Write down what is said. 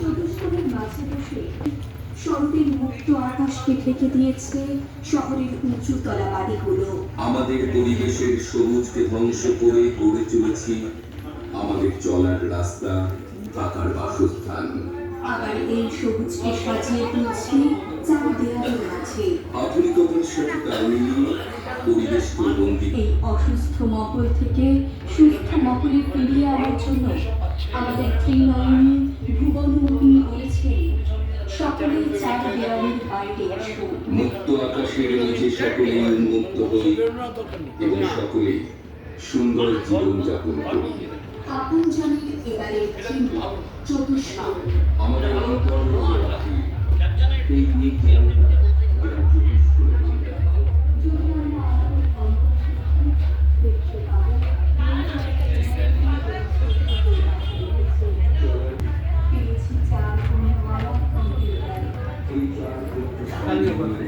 চতুষ্কোণের মাঝে বসে শরতের মুক্ত আকাশকে ঢেকে দিয়েছে শহরের উঁচু তলা বাড়িগুলো আমাদের পরিবেশের সবুজকে ধ্বংস করে গড়ে চলেছি আমাদের চলার রাস্তা থাকার বাসস্থান। আবার এই সবুজকে সাজিয়ে তুলছি পরিবেশকে বন্দী এই অসুস্থ মহল থেকে সুস্থ মহলে ফিরিয়ে আনার জন্য আমাদের ত্রিনয়নী ভুবনমোহিনী বলেছেন সকলেই চার দেওয়ালের বাইরে মুক্ত আকাশের নিচে সকলেই উন্মুক্ত হই এবং সকলেই সুন্দর জীবন যাপন করি। আপন জানের এবারের থিম চতুষ্পদ আমাদের অন্তর এই নীতি Anne baba.